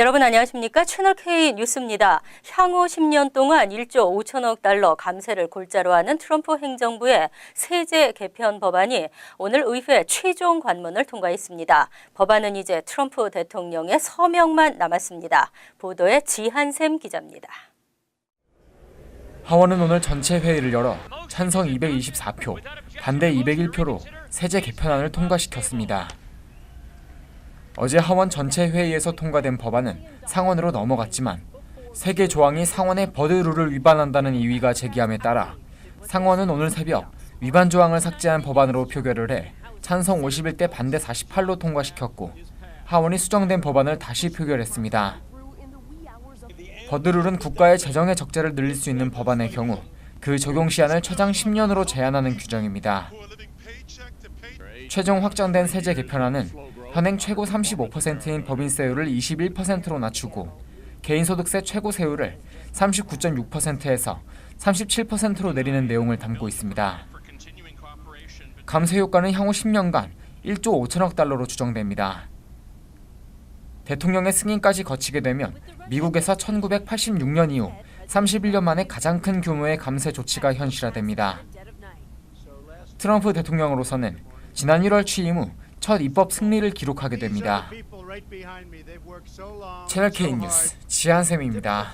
여러분 안녕하십니까? 채널K 뉴스입니다. 향후 10년 동안 1조 5천억 달러 감세를 골자로 하는 트럼프 행정부의 세제 개편 법안이 오늘 의회 최종 관문을 통과했습니다. 법안은 이제 트럼프 대통령의 서명만 남았습니다. 보도에 지한샘 기자입니다. 하원은 오늘 전체 회의를 열어 찬성 224표, 반대 201표로 세제 개편안을 통과시켰습니다. 어제 하원 전체 회의에서 통과된 법안은 상원으로 넘어갔지만 세 개 조항이 상원의 버드 룰을 위반한다는 이의가 제기함에 따라 상원은 오늘 새벽 위반 조항을 삭제한 법안으로 표결을 해 찬성 51대 반대 48로 통과시켰고 하원이 수정된 법안을 다시 표결했습니다. 버드룰은 국가의 재정의 적자를 늘릴 수 있는 법안의 경우 그 적용 시한을 최장 10년으로 제한하는 규정입니다. 최종 확정된 세제 개편안은 현행 최고 35%인 법인세율을 21%로 낮추고 개인소득세 최고 세율을 39.6%에서 37%로 내리는 내용을 담고 있습니다. 감세 효과는 향후 10년간 1조 5천억 달러로 추정됩니다. 대통령의 승인까지 거치게 되면 미국에서 1986년 이후 31년 만에 가장 큰 규모의 감세 조치가 현실화됩니다. 트럼프 대통령으로서는 지난 1월 취임 후 첫 입법 승리를 기록하게 됩니다. 채널 K 뉴스 지한샘입니다.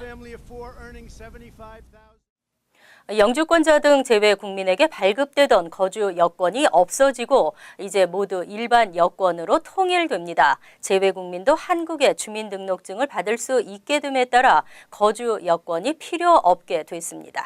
영주권자 등 제외 국민에게 발급되던 거주 여건이 없어지고 이제 모두 일반 여건으로 통일됩니다. 제외 국민도 한국의 주민등록증을 받을 수 있게 됨에 따라 거주 여건이 필요 없게 됐습니다.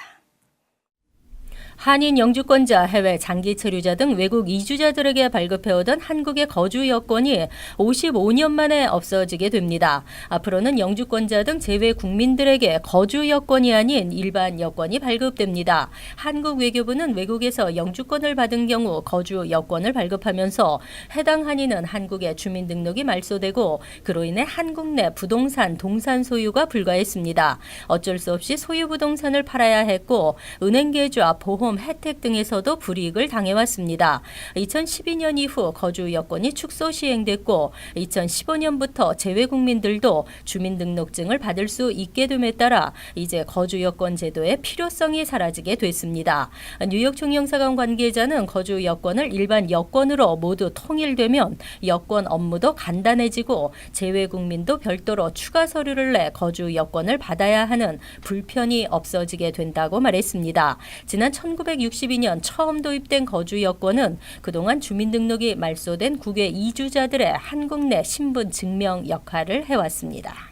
한인 영주권자, 해외 장기 체류자 등 외국 이주자들에게 발급해오던 한국의 거주 여건이 55년 만에 없어지게 됩니다. 앞으로는 영주권자 등 제외 국민들에게 거주 여건이 아닌 일반 여건이 발급됩니다. 한국 외교부는 외국에서 영주권을 받은 경우 거주 여건을 발급하면서 해당 한인은 한국의 주민등록이 말소되고 그로 인해 한국 내 부동산, 동산 소유가 불가했습니다. 어쩔 수 없이 소유 부동산을 팔아야 했고 은행 계좌, 보험, 혜택 등에서도 불이익을 당해왔습니다. 2012년 이후 거주 여건이 축소 시행됐고 2015년부터 재외 국민들도 주민등록증을 받을 수 있게 됨에 따라 이제 거주 여건 제도의 필요성이 사라지게 됐습니다. 뉴욕 총영사관 관계자는 거주 여건을 일반 여건으로 모두 통일되면 여권 업무도 간단해지고 재외 국민도 별도로 추가 서류를 내 거주 여건을 받아야 하는 불편이 없어지게 된다고 말했습니다. 지난 1962년 처음 도입된 거주 여건은 그동안 주민등록이 말소된 국외 이주자들의 한국 내 신분 증명 역할을 해왔습니다.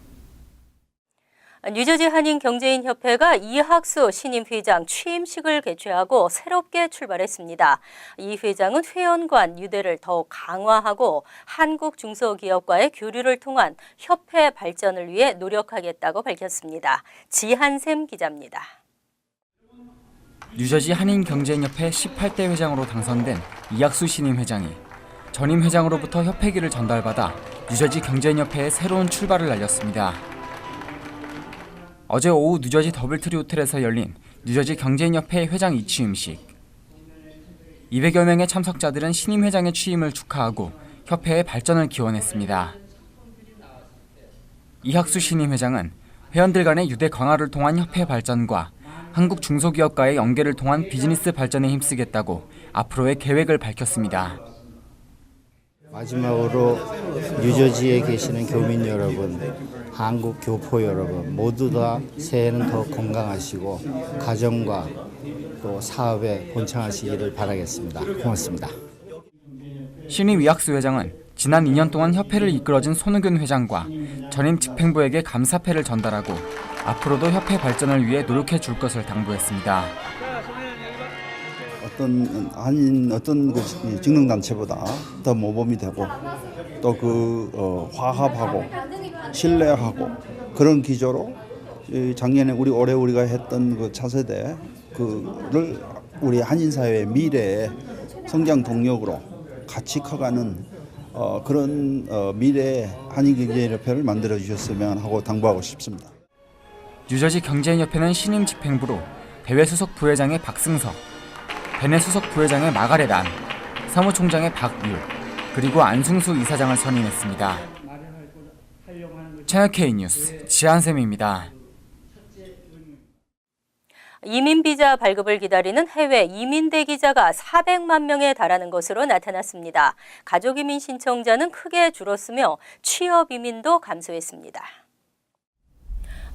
뉴저지 한인 경제인 협회가 이학수 신임 회장 취임식을 개최하고 새롭게 출발했습니다. 이 회장은 회원관 유대를 더욱 강화하고 한국 중소기업과의 교류를 통한 협회 발전을 위해 노력하겠다고 밝혔습니다. 지한샘 기자입니다. 뉴저지 한인경제인협회 18대 회장으로 당선된 이학수 신임 회장이 전임 회장으로부터 협회기를 전달받아 뉴저지 경제인협회에 새로운 출발을 알렸습니다. 어제 오후 뉴저지 더블트리 호텔에서 열린 뉴저지 경제인협회 회장 이취임식. 200여 명의 참석자들은 신임 회장의 취임을 축하하고 협회의 발전을 기원했습니다. 이학수 신임 회장은 회원들 간의 유대 강화를 통한 협회 발전과 한국 중소기업과의 연계를 통한 비즈니스 발전에 힘쓰겠다고 앞으로의 계획을 밝혔습니다. 마지막으로 뉴저지에 계시는 교민 여러분, 한국 교포 여러분 모두 다 새해는 더 건강하시고 가정과 또 사업에 번창하시기를 바라겠습니다. 고맙습니다. 신임 이학수 회장은 지난 2년 동안 협회를 이끌어준 손우균 회장과 전임 집행부에게 감사패를 전달하고 앞으로도 협회 발전을 위해 노력해 줄 것을 당부했습니다. 어떤 한인 어떤 그 직능단체보다 더 모범이 되고 또그 어, 화합하고 신뢰하고 그런 기조로 이 작년에 우리 올해 우리가 했던 그 차세대 그를 우리 한인 사회의 미래의 성장 동력으로 같이 커가는 어, 그런 어, 미래 한인경제협회를 만들어 주셨으면 하고 당부하고 싶습니다. 뉴저지 경제인협회는 신임 집행부로 대외 수석 부회장의 박승석, 베네 수석 부회장의 마가렛 안, 사무총장의 박율, 그리고 안승수 이사장을 선임했습니다. 채널 K 뉴스 지한샘입니다. 이민 비자 발급을 기다리는 해외 이민 대기자가 400만 명에 달하는 것으로 나타났습니다. 가족 이민 신청자는 크게 줄었으며 취업 이민도 감소했습니다.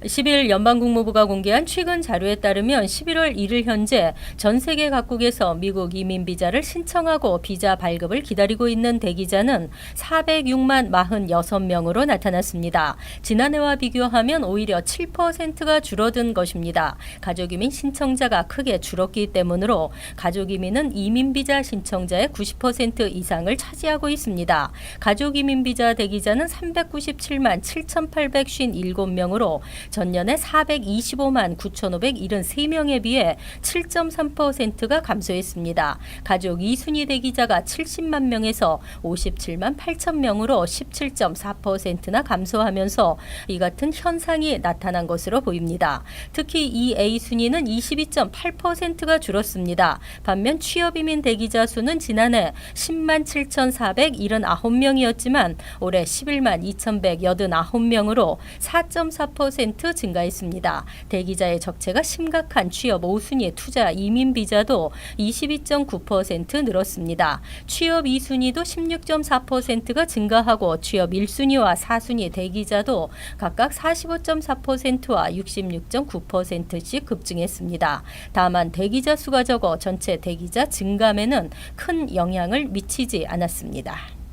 10일 연방국무부가 공개한 최근 자료에 따르면 11월 1일 현재 전 세계 각국에서 미국 이민 비자를 신청하고 비자 발급을 기다리고 있는 대기자는 406만 46명으로 나타났습니다. 지난해와 비교하면 오히려 7%가 줄어든 것입니다. 가족 이민 신청자가 크게 줄었기 때문으로 가족 이민은 이민 비자 신청자의 90% 이상을 차지하고 있습니다. 가족 이민 비자 대기자는 397만 7,857명으로 전년에 425만 9,573명에 비해 7.3%가 감소했습니다. 가족 2순위 대기자가 70만 명에서 57만 8천 명으로 17.4%나 감소하면서 이 같은 현상이 나타난 것으로 보입니다. 특히 이 A순위는 22.8%가 줄었습니다. 반면 취업이민 대기자 수는 지난해 10만 7,479명이었지만 올해 11만 2,189명으로 4.4% 증가했습니다. 대기자의 적체가 심각한 취업 5순위 투자 이민 비자도 22.9% 늘었습니다. 취업 2순위도 16.4%가 증가하고 취업 1순위와 4순위 대기자도 각각 45.4%와 66.9%씩 급증했습니다. 다만 대기자 수가 적어 전체 대기자 증감에는 큰 영향을 미치지 않았습니다.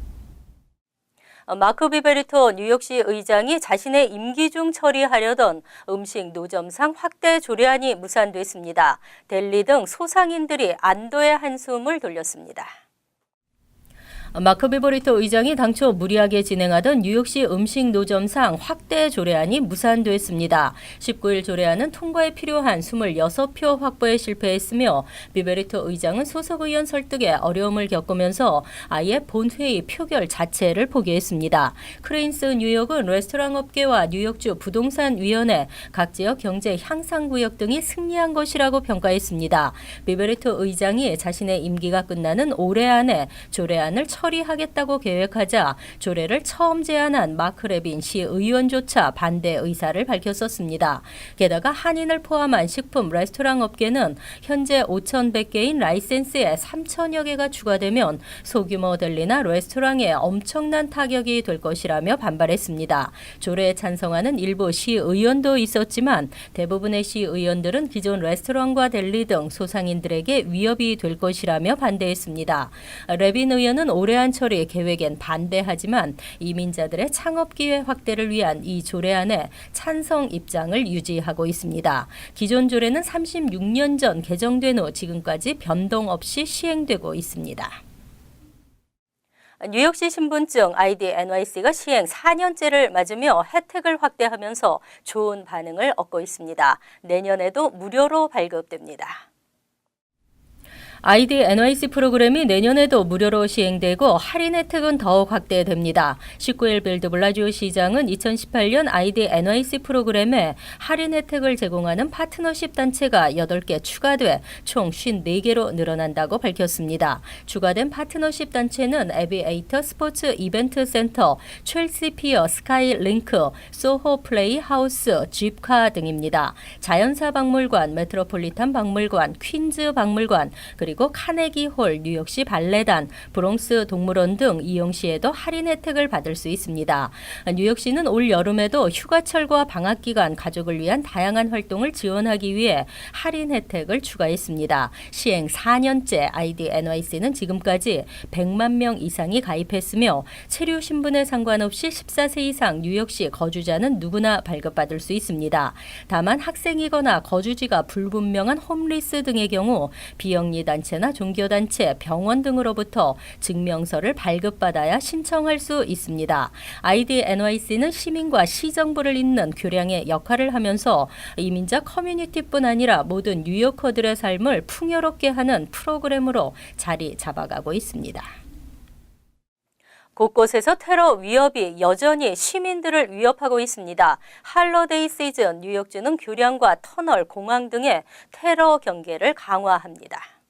어, 마크 비베리토 뉴욕시 의장이 자신의 임기 중 처리하려던 음식 노점상 확대 조례안이 무산됐습니다. 델리 등 소상인들이 안도의 한숨을 돌렸습니다. 마크 비버리토 의장이 당초 무리하게 진행하던 뉴욕시 음식 노점상 확대 조례안이 무산됐습니다. 19일 조례안은 통과에 필요한 26표 확보에 실패했으며 비베리토 의장은 소속 의원 설득에 어려움을 겪으면서 아예 본회의 표결 자체를 포기했습니다. 크레인스 뉴욕은 레스토랑 업계와 뉴욕주 부동산 위원회, 각 지역 경제 향상 구역 등이 승리한 것이라고 평가했습니다. 비베리토 의장이 자신의 임기가 끝나는 올해 안에 조례안을 처 리하겠다고 계획하자 조례를 처음 제안한 마크 레빈 시 의원조차 반대 의사를 밝혔었습니다. 게다가 한인을 포함한 식품 레스토랑 업계는 현재 5,100개인 라이센스에 3천여 개가 추가되면 소규모 델리나 레스토랑에 엄청난 타격이 될 것이라며 반발했습니다. 조례에 찬성하는 일부 시의원도 있었지만 대부분의 시의원들은 기존 레스토랑과 델리 등 소상인들에게 위협이 될 것이라며 반대했습니다. 레빈 의원은 올해 안 처리 계획엔 반대하지만 이민자들의 창업 기회 확대를 위한 이 조례안에 찬성 입장을 유지하고 있습니다. 기존 조례는 36년 전 개정된 후 지금까지 변동 없이 시행되고 있습니다. 뉴욕시 신분증 아이디 NYC가 시행 4년째를 맞으며 혜택을 확대하면서 좋은 반응을 얻고 있습니다. 내년에도 무료로 발급됩니다. 아이디 NYC 프로그램이 내년에도 무료로 시행되고 할인 혜택은 더욱 확대됩니다. 19일 빌드 블라지오 시장은 2018년 아이디 NYC 프로그램에 할인 혜택을 제공하는 파트너십 단체가 8개 추가돼 총 54개로 늘어난다고 밝혔습니다. 추가된 파트너십 단체는 에비에이터 스포츠 이벤트 센터, 첼시 피어 스카이 링크, 소호 플레이 하우스, 집카 등입니다. 자연사 박물관, 메트로폴리탄 박물관, 퀸즈 박물관, 그리고 카네기 홀, 뉴욕시 발레단, 브롱스 동물원 등 이용 시에도 할인 혜택을 받을 수 있습니다. 뉴욕시는 올 여름에도 휴가철과 방학 기간 가족을 위한 다양한 활동을 지원하기 위해 할인 혜택을 추가했습니다. 시행 4년째 아이디 NYC는 지금까지 100만 명 이상이 가입했으며 체류 신분에 상관없이 14세 이상 뉴욕시 거주자는 누구나 발급받을 수 있습니다. 다만 학생이거나 거주지가 불분명한 홈리스 등의 경우 비영리 단 체나 종교 단체, 병원 등으로부터 증명서를 발급받아야 신청할 수 있습니다. 아이디 NYC는 시민과 시정부를 잇는 교량의 역할을 하면서 이민자 커뮤니티뿐 아니라 모든 뉴요커들의 삶을 풍요롭게 하는 프로그램으로 자리 잡아가고 있습니다. 곳곳에서 테러 위협이 여전히 시민들을 위협하고 있습니다. 할러데이 시즌 뉴욕주는 교량과 터널, 공항 등의 테러 경계를 강화합니다.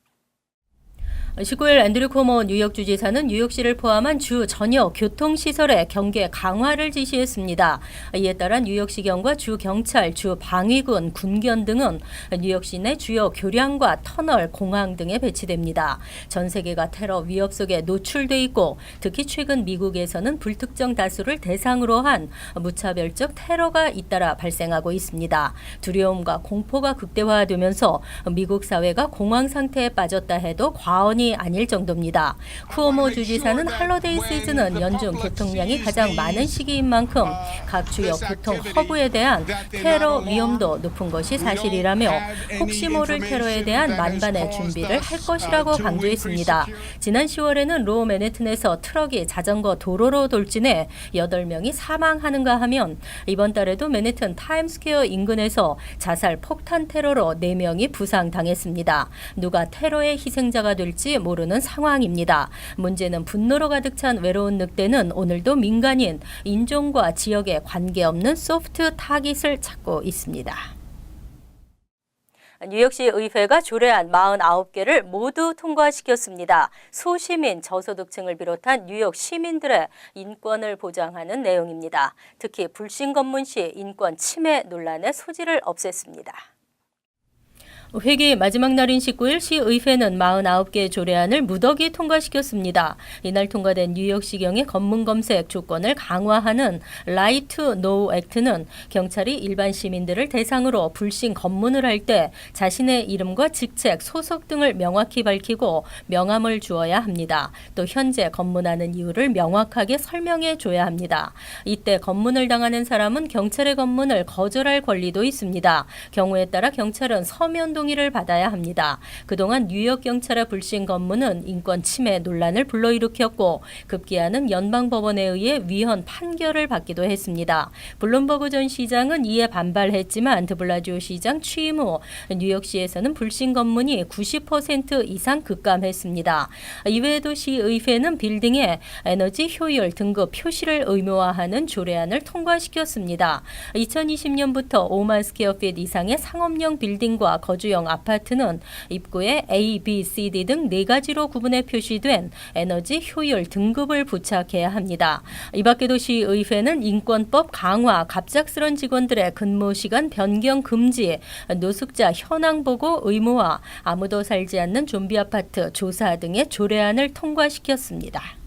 19일 앤드류 코모 뉴욕 주지사는 뉴욕시를 포함한 주 전역 교통시설의 경계 강화를 지시했습니다. 이에 따라 뉴욕시경과 주 경찰, 주 방위군, 군견 등은 뉴욕시 내 주요 교량과 터널, 공항 등에 배치됩니다. 전 세계가 테러 위협 속에 노출돼 있고 특히 최근 미국에서는 불특정 다수를 대상으로 한 무차별적 테러가 잇따라 발생하고 있습니다. 두려움과 공포가 극대화되면서 미국 사회가 공황 상태에 빠졌다 해도 과언이 아닐 정도입니다. 쿠오모 주지사는 할러데이 시즌은 연중 교통량이 가장 많은 시기인 만큼 각 주요 교통 허브에 대한 테러 위험도 높은 것이 사실이라며 혹시 모를 테러에 대한 만반의 준비를 할 것이라고 강조했습니다. 지난 10월에는 로 맨해튼에서 트럭이 자전거 도로로 돌진해 8명이 사망하는가 하면 이번 달에도 맨해튼 타임스퀘어 인근에서 자살 폭탄 테러로 4명이 부상당했습니다. 누가 테러의 희생자가 될지 모르는 상황입니다. 문제는 분노로 가득 찬 외로운 늑대는 오늘도 민간인, 인종과 지역에 관계없는 소프트 타깃을 찾고 있습니다. 뉴욕시 의회가 조례안 49개를 모두 통과시켰습니다. 소시민, 저소득층을 비롯한 뉴욕 시민들의 인권을 보장하는 내용입니다. 특히 불신 검문 시 인권 침해 논란의 소지를 없앴습니다. 회기 마지막 날인 19일 시의회는 49개 조례안을 무더기 통과시켰습니다. 이날 통과된 뉴욕시경의 검문 검색 조건을 강화하는 라이트 노 액트는 경찰이 일반 시민들을 대상으로 불신 검문을 할 때 자신의 이름과 직책, 소속 등을 명확히 밝히고 명함을 주어야 합니다. 또 현재 검문하는 이유를 명확하게 설명해 줘야 합니다. 이때 검문을 당하는 사람은 경찰의 검문을 거절할 권리도 있습니다. 경우에 따라 경찰은 서면 동의를 받아야 합니다. 그동안 뉴욕 경찰의 불신 검문은 인권 침해 논란을 불러일으켰고 급기야는 연방 법원에 의해 위헌 판결을 받기도 했습니다. 블룸버그 전 시장은 이에 반발했지만 드블라지오 시장 취임 후 뉴욕시에서는 불신 검문이 90% 이상 급감했습니다. 이외에도 시의회는 빌딩에 에너지 효율 등급 표시를 의무화하는 조례안을 통과시켰습니다. 2020년부터 5만 스퀘어핏 이상의 상업용 빌딩과 거주 용 아파트는 입구에 A, B, C, D 등 네 가지로 구분해 표시된 에너지 효율 등급을 부착해야 합니다. 이 밖에도 시의회는 인권법 강화, 갑작스런 직원들의 근무 시간 변경 금지, 노숙자 현황 보고 의무화, 아무도 살지 않는 좀비 아파트 조사 등의 조례안을 통과시켰습니다.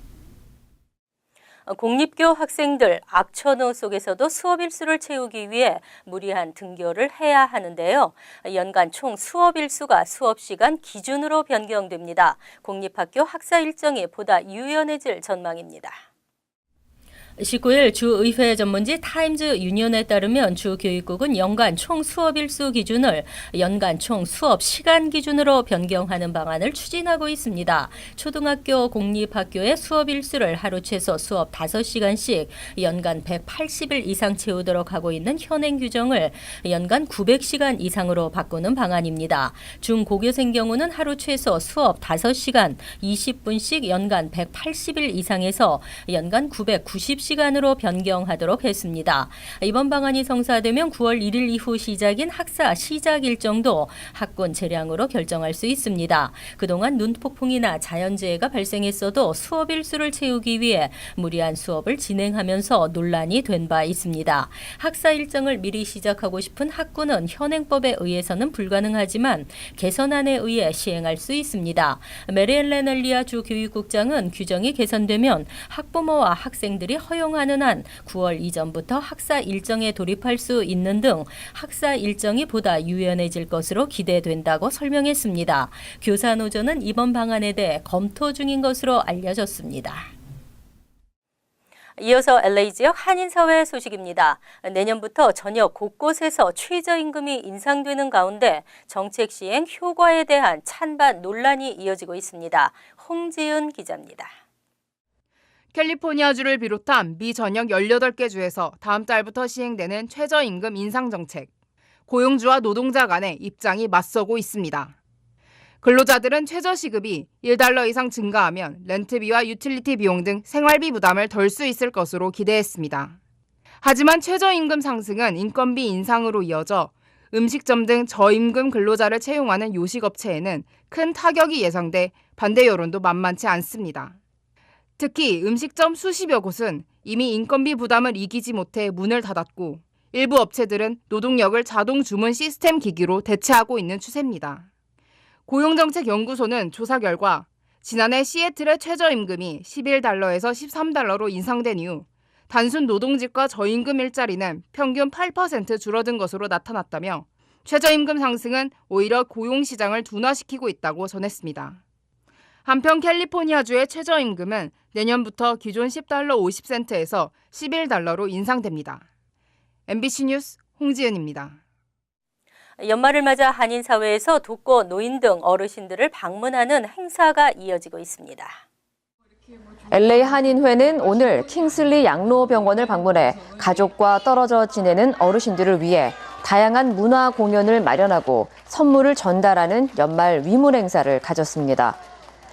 공립교 학생들 악천후 속에서도 수업 일수를 채우기 위해 무리한 등교를 해야 하는데요. 연간 총 수업 일수가 수업 시간 기준으로 변경됩니다. 공립학교 학사 일정이 보다 유연해질 전망입니다. 19일 주의회 전문지 타임즈 유니온에 따르면 주 교육국은 연간 총 수업 일수 기준을 연간 총 수업 시간 기준으로 변경하는 방안을 추진하고 있습니다. 초등학교 공립학교의 수업 일수를 하루 최소 수업 5시간씩 연간 180일 이상 채우도록 하고 있는 현행 규정을 연간 900시간 이상으로 바꾸는 방안입니다. 중고교생 경우는 하루 최소 수업 5시간 20분씩 연간 180일 이상에서 연간 990 시간으로 변경하도록 했습니다. 이번 방안이 성사되면 9월 1일 이후 시작인 학사 시작 일정도 학군 재량으로 결정할 수 있습니다. 그동안 눈폭풍이나 자연재해가 발생했어도 수업 일수를 채우기 위해 무리한 수업을 진행하면서 논란이 된 바 있습니다. 학사 일정을 미리 시작하고 싶은 학군은 현행법에 의해서는 불가능하지만 개선안에 의해 시행할 수 있습니다. 메리엘렌 엘리아 주 교육국장은 규정이 개선되면 학부모와 학생들이 허 용하는 한 9월 이전부터 학사 일정에 돌입할 수 있는 등 학사 일정이 보다 유연해질 것으로 기대된다고 설명했습니다. 교사 노조는 이번 방안에 대해 검토 중인 것으로 알려졌습니다. 이어서 LA 지역 한인사회 소식입니다. 내년부터 전역 곳곳에서 최저임금이 인상되는 가운데 정책 시행 효과에 대한 찬반 논란이 이어지고 있습니다. 홍지은 기자입니다. 캘리포니아주를 비롯한 미 전역 18개 주에서 다음 달부터 시행되는 최저임금 인상 정책. 고용주와 노동자 간의 입장이 맞서고 있습니다. 근로자들은 최저시급이 1달러 이상 증가하면 렌트비와 유틸리티 비용 등 생활비 부담을 덜 수 있을 것으로 기대했습니다. 하지만 최저임금 상승은 인건비 인상으로 이어져 음식점 등 저임금 근로자를 채용하는 요식업체에는 큰 타격이 예상돼 반대 여론도 만만치 않습니다. 특히 음식점 수십여 곳은 이미 인건비 부담을 이기지 못해 문을 닫았고 일부 업체들은 노동력을 자동 주문 시스템 기기로 대체하고 있는 추세입니다. 고용정책연구소는 조사 결과 지난해 시애틀의 최저임금이 11달러에서 13달러로 인상된 이후 단순 노동직과 저임금 일자리는 평균 8% 줄어든 것으로 나타났다며 최저임금 상승은 오히려 고용시장을 둔화시키고 있다고 전했습니다. 한편 캘리포니아주의 최저임금은 내년부터 기존 10달러 50센트에서 11달러로 인상됩니다. MBC 뉴스 홍지은입니다. 연말을 맞아 한인 사회에서 독거, 노인 등 어르신들을 방문하는 행사가 이어지고 있습니다. LA 한인회는 오늘 킹슬리 양로병원을 방문해 가족과 떨어져 지내는 어르신들을 위해 다양한 문화 공연을 마련하고 선물을 전달하는 연말 위문 행사를 가졌습니다.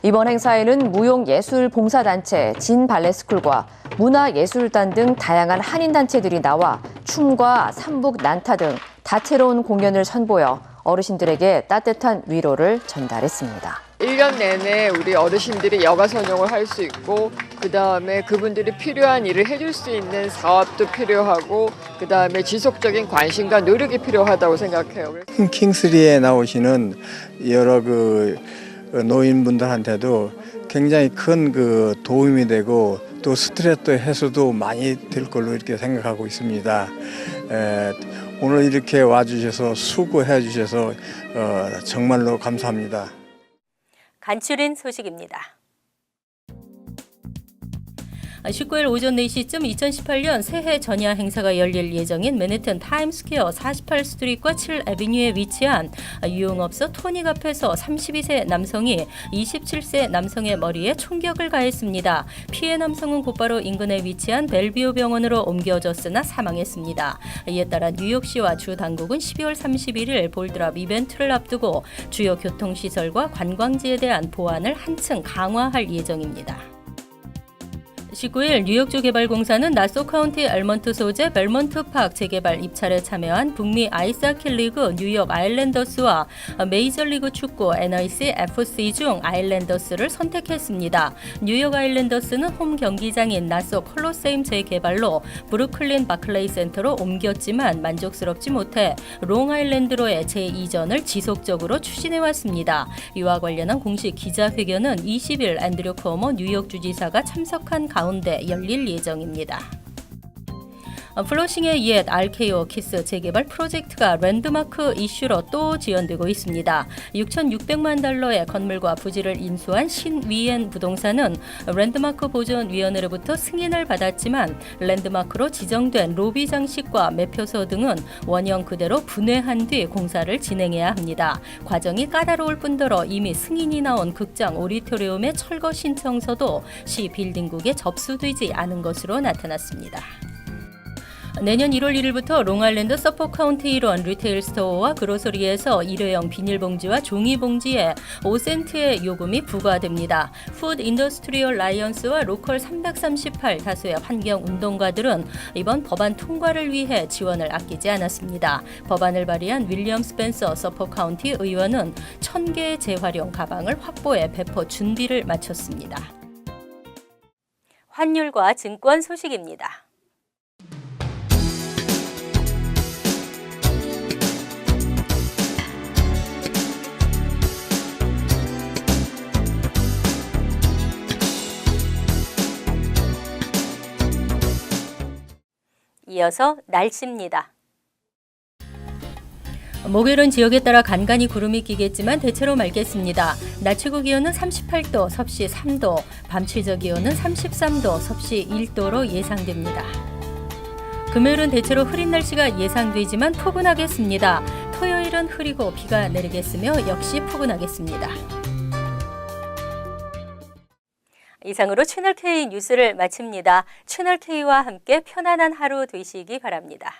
이번 행사에는 무용예술봉사단체 진발레스쿨과 문화예술단 등 다양한 한인단체들이 나와 춤과 삼북 난타 등 다채로운 공연을 선보여 어르신들에게 따뜻한 위로를 전달했습니다. 1년 내내 우리 어르신들이 여가 선용을 할 수 있고 그다음에 그분들이 필요한 일을 해줄 수 있는 사업도 필요하고 그다음에 지속적인 관심과 노력이 필요하다고 생각해요. 킹스리에 나오시는 여러 그 노인분들한테도 굉장히 큰 그 도움이 되고 또 스트레스 해소도 많이 될 걸로 이렇게 생각하고 있습니다. 에, 오늘 이렇게 와주셔서 수고해 주셔서 어, 정말로 감사합니다. 간추린 소식입니다. 19일 오전 4시쯤 2018년 새해 전야 행사가 열릴 예정인 맨해튼 타임스퀘어 48스트리트과 7애비뉴에 위치한 유흥업소 토닉 앞에서 32세 남성이 27세 남성의 머리에 총격을 가했습니다. 피해 남성은 곧바로 인근에 위치한 벨비오 병원으로 옮겨졌으나 사망했습니다. 이에 따라 뉴욕시와 주 당국은 12월 31일 볼드랍 이벤트를 앞두고 주요 교통시설과 관광지에 대한 보안을 한층 강화할 예정입니다. 19일 뉴욕주 개발공사는 나소 카운티 엘먼트 소재 벨먼트 팍 재개발 입찰에 참여한 북미 아이스하키 리그 뉴욕 아일랜더스와 메이저리그 축구 NIC FC 중 아일랜더스를 선택했습니다. 뉴욕 아일랜더스는 홈 경기장인 나소 콜로세임 재개발로 브루클린 바클레이 센터로 옮겼지만 만족스럽지 못해 롱아일랜드로의 재이전을 지속적으로 추진해 왔습니다. 이와 관련한 공식 기자회견은 20일 앤드류 커머 뉴욕 주지사가 참석한 가운데 열릴 예정입니다. 어, 플러싱의 옛 RKO 키스 재개발 프로젝트가 랜드마크 이슈로 또 지연되고 있습니다. 6,600만 달러의 건물과 부지를 인수한 신위엔 부동산은 랜드마크 보존위원회로부터 승인을 받았지만 랜드마크로 지정된 로비 장식과 매표소 등은 원형 그대로 분해한 뒤 공사를 진행해야 합니다. 과정이 까다로울 뿐더러 이미 승인이 나온 극장 오디토리움의 철거 신청서도 시 빌딩국에 접수되지 않은 것으로 나타났습니다. 내년 1월 1일부터 롱아일랜드 서포 카운티 일원 리테일 스토어와 그로서리에서 일회용 비닐봉지와 종이봉지에 5센트의 요금이 부과됩니다. 푸드 인더스트리얼 라이언스와 로컬 338 다수의 환경 운동가들은 이번 법안 통과를 위해 지원을 아끼지 않았습니다. 법안을 발의한 윌리엄 스펜서 서포 카운티 의원은 1000개의 재활용 가방을 확보해 배포 준비를 마쳤습니다. 환율과 증권 소식입니다. 이어서 날씨입니다. 목요일은 지역에 따라 간간히 구름이 끼겠지만 대체로 맑겠습니다. 낮 최고 기온은 38도, 섭씨 3도, 밤 최저 기온은 33도, 섭씨 1도로 예상됩니다. 금요일은 대체로 흐린 날씨가 예상되지만 포근하겠습니다. 토요일은 흐리고 비가 내리겠으며 역시 포근하겠습니다. 이상으로 채널K 뉴스를 마칩니다. 채널K와 함께 편안한 하루 되시기 바랍니다.